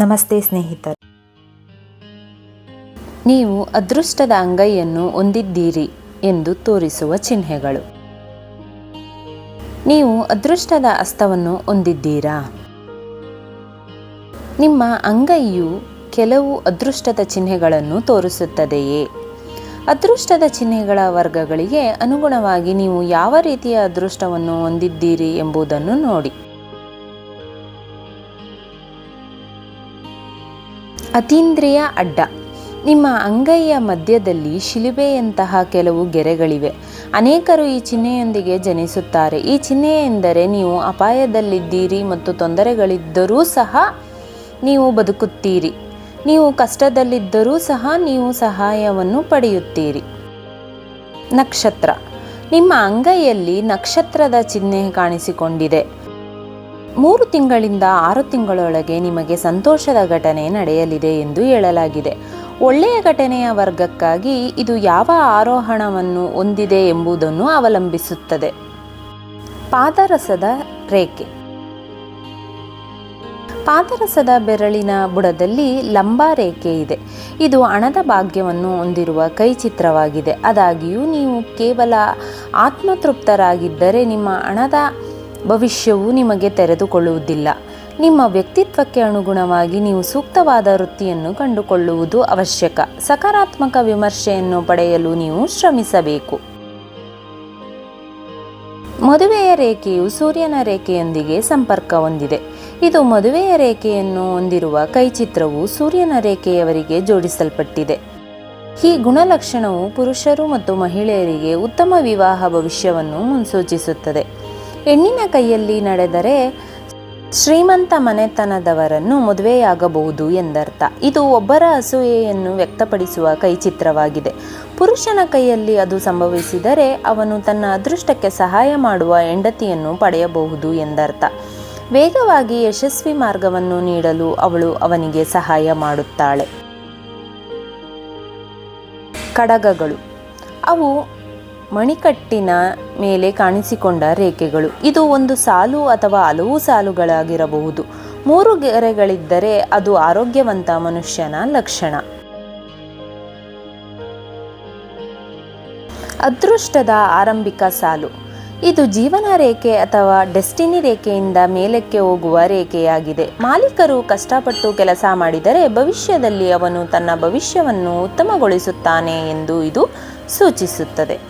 ನಮಸ್ತೆ ಸ್ನೇಹಿತರು. ನೀವು ಅದೃಷ್ಟದ ಅಂಗೈಯನ್ನು ಹೊಂದಿದ್ದೀರಿ ಎಂದು ತೋರಿಸುವ ಚಿಹ್ನೆಗಳು. ನೀವು ಅದೃಷ್ಟದ ಅಸ್ತವನ್ನು ಹೊಂದಿದ್ದೀರಾ? ನಿಮ್ಮ ಅಂಗೈಯು ಕೆಲವು ಅದೃಷ್ಟದ ಚಿಹ್ನೆಗಳನ್ನು ತೋರಿಸುತ್ತದೆಯೇ? ಅದೃಷ್ಟದ ಚಿಹ್ನೆಗಳ ವರ್ಗಗಳಿಗೆ ಅನುಗುಣವಾಗಿ ನೀವು ಯಾವ ರೀತಿಯ ಅದೃಷ್ಟವನ್ನು ಹೊಂದಿದ್ದೀರಿ ಎಂಬುದನ್ನು ನೋಡಿ. ಅತೀಂದ್ರಿಯ ಅಡ್ಡ. ನಿಮ್ಮ ಅಂಗೈಯ ಮಧ್ಯದಲ್ಲಿ ಶಿಲುಬೆಯಂತಹ ಕೆಲವು ಗೆರೆಗಳಿವೆ. ಅನೇಕರು ಈ ಚಿಹ್ನೆಯೊಂದಿಗೆ ಜನಿಸುತ್ತಾರೆ. ಈ ಚಿಹ್ನೆ ಎಂದರೆ ನೀವು ಅಪಾಯದಲ್ಲಿದ್ದೀರಿ ಮತ್ತು ತೊಂದರೆಗಳಿದ್ದರೂ ಸಹ ನೀವು ಬದುಕುತ್ತೀರಿ. ನೀವು ಕಷ್ಟದಲ್ಲಿದ್ದರೂ ಸಹ ನೀವು ಸಹಾಯವನ್ನು ಪಡೆಯುತ್ತೀರಿ. ನಕ್ಷತ್ರ. ನಿಮ್ಮ ಅಂಗೈಯಲ್ಲಿ ನಕ್ಷತ್ರದ ಚಿಹ್ನೆ ಕಾಣಿಸಿಕೊಂಡಿದೆ. ಮೂರು ತಿಂಗಳಿಂದ ಆರು ತಿಂಗಳೊಳಗೆ ನಿಮಗೆ ಸಂತೋಷದ ಘಟನೆ ನಡೆಯಲಿದೆ ಎಂದು ಹೇಳಲಾಗಿದೆ. ಒಳ್ಳೆಯ ಘಟನೆಯ ವರ್ಗಕ್ಕಾಗಿ ಇದು ಯಾವ ಆರೋಹಣವನ್ನು ಹೊಂದಿದೆ ಎಂಬುದನ್ನು ಅವಲಂಬಿಸುತ್ತದೆ. ಪಾದರಸದ ರೇಖೆ. ಪಾದರಸದ ಬೆರಳಿನ ಬುಡದಲ್ಲಿ ಲಂಬ ರೇಖೆ ಇದೆ. ಇದು ಹಣದ ಭಾಗ್ಯವನ್ನು ಹೊಂದಿರುವ ಕೈ ಚಿತ್ರವಾಗಿದೆ ಆದಾಗ್ಯೂ, ನೀವು ಕೇವಲ ಆತ್ಮತೃಪ್ತರಾಗಿದ್ದರೆ ನಿಮ್ಮ ಹಣದ ಭವಿಷ್ಯವು ನಿಮಗೆ ತೆರೆದುಕೊಳ್ಳುವುದಿಲ್ಲ. ನಿಮ್ಮ ವ್ಯಕ್ತಿತ್ವಕ್ಕೆ ಅನುಗುಣವಾಗಿ ನೀವು ಸೂಕ್ತವಾದ ವೃತ್ತಿಯನ್ನು ಕಂಡುಕೊಳ್ಳುವುದು ಅವಶ್ಯಕ. ಸಕಾರಾತ್ಮಕ ವಿಮರ್ಶೆಯನ್ನು ಪಡೆಯಲು ನೀವು ಶ್ರಮಿಸಬೇಕು. ಮದುವೆಯ ರೇಖೆಯು ಸೂರ್ಯನ ರೇಖೆಯೊಂದಿಗೆ ಸಂಪರ್ಕ ಹೊಂದಿದೆ. ಇದು ಮದುವೆಯ ರೇಖೆಯನ್ನು ಹೊಂದಿರುವ ಕೈಚಿತ್ರವು ಸೂರ್ಯನ ರೇಖೆಯವರಿಗೆ ಜೋಡಿಸಲ್ಪಟ್ಟಿದೆ. ಈ ಗುಣಲಕ್ಷಣವು ಪುರುಷರು ಮತ್ತು ಮಹಿಳೆಯರಿಗೆ ಉತ್ತಮ ವಿವಾಹ ಭವಿಷ್ಯವನ್ನು ಮುನ್ಸೂಚಿಸುತ್ತದೆ. ಹೆಣ್ಣಿನ ಕೈಯಲ್ಲಿ ನಡೆದರೆ ಶ್ರೀಮಂತ ಮನೆತನದವರನ್ನು ಮದುವೆಯಾಗಬಹುದು ಎಂದರ್ಥ. ಇದು ಒಬ್ಬರ ಅಸೂಯೆಯನ್ನು ವ್ಯಕ್ತಪಡಿಸುವ ಕೈಚಿತ್ರವಾಗಿದೆ. ಪುರುಷನ ಕೈಯಲ್ಲಿ ಅದು ಸಂಭವಿಸಿದರೆ ಅವನು ತನ್ನ ಅದೃಷ್ಟಕ್ಕೆ ಸಹಾಯ ಮಾಡುವ ಹೆಂಡತಿಯನ್ನು ಪಡೆಯಬಹುದು ಎಂದರ್ಥ. ವೇಗವಾಗಿ ಯಶಸ್ವಿ ಮಾರ್ಗವನ್ನು ನೀಡಲು ಅವಳು ಅವನಿಗೆ ಸಹಾಯ ಮಾಡುತ್ತಾಳೆ. ಕಡಗಗಳು. ಅವು ಮಣಿಕಟ್ಟಿನ ಮೇಲೆ ಕಾಣಿಸಿಕೊಂಡ ರೇಖೆಗಳು. ಇದು ಒಂದು ಸಾಲು ಅಥವಾ ಹಲವು ಸಾಲುಗಳಾಗಿರಬಹುದು. ಮೂರು ಗೆರೆಗಳಿದ್ದರೆ ಅದು ಆರೋಗ್ಯವಂತ ಮನುಷ್ಯನ ಲಕ್ಷಣ. ಅದೃಷ್ಟದ ಆರಂಭಿಕ ಸಾಲು. ಇದು ಜೀವನ ರೇಖೆ ಅಥವಾ ಡೆಸ್ಟಿನಿ ರೇಖೆಯಿಂದ ಮೇಲಕ್ಕೆ ಹೋಗುವ ರೇಖೆಯಾಗಿದೆ. ಮಾಲೀಕರು ಕಷ್ಟಪಟ್ಟು ಕೆಲಸ ಮಾಡಿದರೆ ಭವಿಷ್ಯದಲ್ಲಿ ಅವನು ತನ್ನ ಭವಿಷ್ಯವನ್ನು ಉತ್ತಮಗೊಳಿಸುತ್ತಾನೆ ಎಂದು ಇದು ಸೂಚಿಸುತ್ತದೆ.